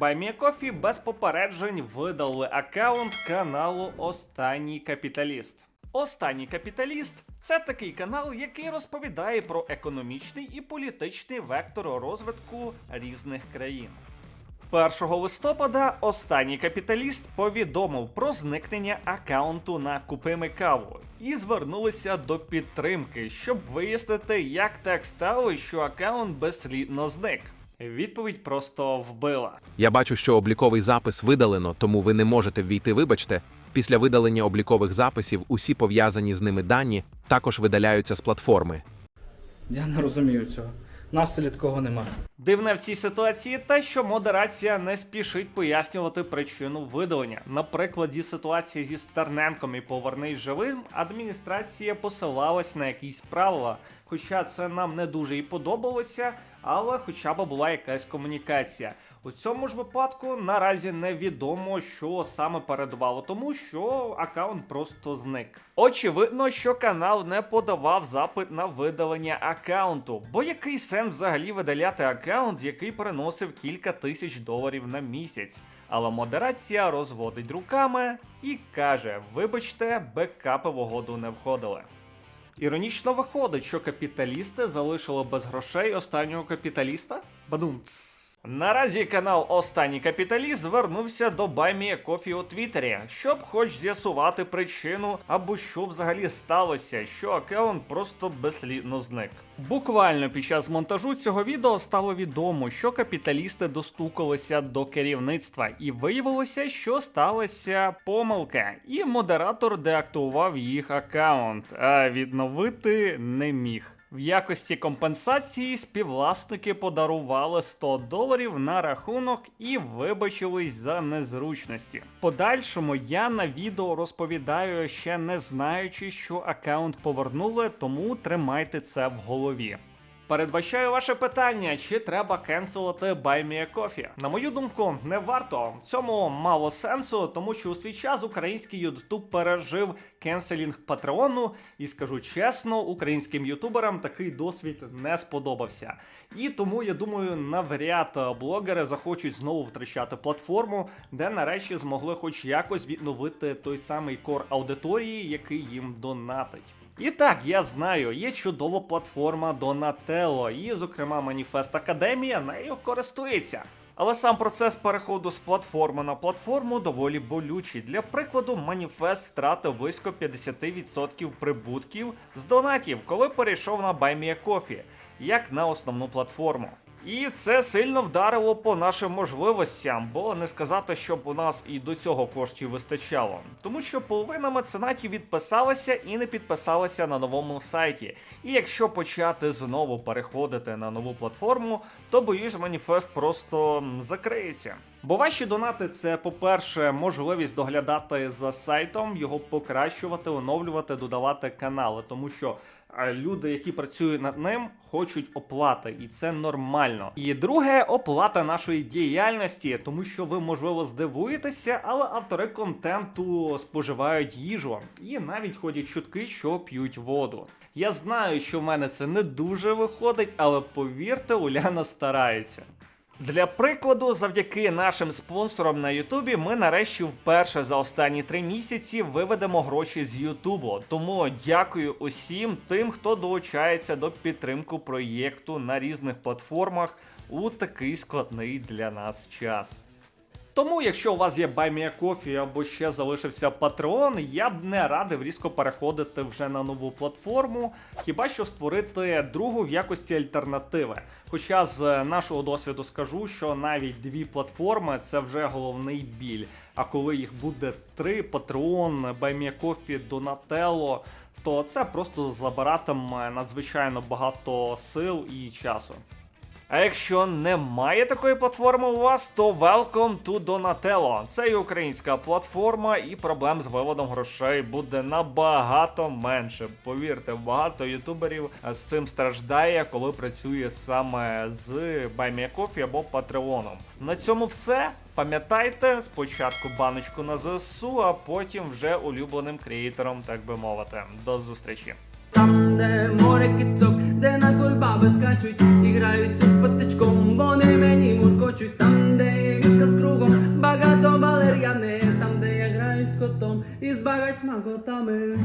BuyMeACoffee без попереджень видали аккаунт каналу Останній Капіталіст. Останній капіталіст це такий канал, який розповідає про економічний і політичний вектор розвитку різних країн. 1 листопада останній капіталіст повідомив про зникнення аккаунту на Купими каву і звернулися до підтримки, щоб вияснити, як так стало, що аккаунт безслідно зник. Відповідь просто вбила. Я бачу, що обліковий запис видалено, тому ви не можете ввійти. Вибачте. Після видалення облікових записів усі пов'язані з ними дані також видаляються з платформи. Я не розумію цього. На селі такого немає. Дивне в цій ситуації те, що модерація не спішить пояснювати причину видалення. На прикладі ситуації зі Стерненком і Повернись живим, адміністрація посилалась на якісь правила. Хоча це нам не дуже і подобалося, але хоча б була якась комунікація. У цьому ж випадку наразі невідомо, що саме передувало тому, що аккаунт просто зник. Очевидно, що канал не подавав запит на видалення аккаунту, бо який сенс взагалі видаляти аккаунт, який приносив кілька тисяч доларів на місяць. Але модерація розводить руками і каже: вибачте, бекапи в угоду не входили. Іронічно виходить, що капіталісти залишили без грошей останнього капіталіста? Бадумц. Наразі канал Останній капіталіст звернувся до BuyMeACoffee у Твіттері, щоб хоч з'ясувати причину або що взагалі сталося, що аккаунт просто безслідно зник. Буквально під час монтажу цього відео стало відомо, що капіталісти достукалися до керівництва, і виявилося, що сталася помилка, і модератор деактував їх аккаунт, а відновити не міг. В якості компенсації співвласники подарували 100 доларів на рахунок і вибачились за незручності. Подальшому я на відео розповідаю, ще не знаючи, що аккаунт повернули, тому тримайте це в голові. Передбачаю ваше питання, чи треба кенселити BuyMeACoffee. На мою думку, не варто. Цьому мало сенсу, тому що у свій час український YouTube пережив кенселінг Патреону, і скажу чесно, українським ютуберам такий досвід не сподобався. І тому я думаю, навряд блогери захочуть знову втрачати платформу, де нарешті змогли хоч якось відновити той самий кор аудиторії, який їм донатить. І так, я знаю, є чудова платформа Donatello, і, зокрема, Маніфест Академія нею користується. Але сам процес переходу з платформи на платформу доволі болючий. Для прикладу, Маніфест втратив близько 50% прибутків з донатів, коли перейшов на BuyMeACoffee, як на основну платформу. І це сильно вдарило по нашим можливостям, бо не сказати, щоб у нас і до цього коштів вистачало. Тому що половина меценатів відписалася і не підписалася на новому сайті. І якщо почати знову переходити на нову платформу, то боюсь, маніфест просто закриється. Бо ваші донати це, по-перше, можливість доглядати за сайтом, його покращувати, оновлювати, додавати канали, тому що люди, які працюють над ним, хочуть оплати, і це нормально. І друге, оплата нашої діяльності, тому що ви, можливо, здивуєтеся, але автори контенту споживають їжу і навіть ходять чутки, що п'ють воду. Я знаю, що в мене це не дуже виходить, але повірте, Уляна старається. Для прикладу, завдяки нашим спонсорам на Ютубі, ми нарешті вперше за останні три місяці виведемо гроші з Ютубу. Тому дякую усім тим, хто долучається до підтримки проєкту на різних платформах у такий складний для нас час. Тому, якщо у вас є BuyMeACoffee або ще залишився Patreon, я б не радив різко переходити вже на нову платформу, хіба що створити другу в якості альтернативи. Хоча з нашого досвіду скажу, що навіть дві платформи це вже головний біль. А коли їх буде три: Patreon, BuyMeACoffee, Donatello, то це просто забиратиме надзвичайно багато сил і часу. А якщо немає такої платформи у вас, то welcome to Donatello. Це і українська платформа, і проблем з виводом грошей буде набагато менше. Повірте, багато ютуберів з цим страждає, коли працює саме з BuyMeACoffee або Патреоном. На цьому все. Пам'ятайте, спочатку баночку на ЗСУ, а потім вже улюбленим креатором, так би мовити. До зустрічі де море кицок, де на кульбаби скачуть, і граються з патичком, вони мені муркочуть, там, де є візка з кругом, багато валер'яни, там, де я граю з котом і з багатьма котами.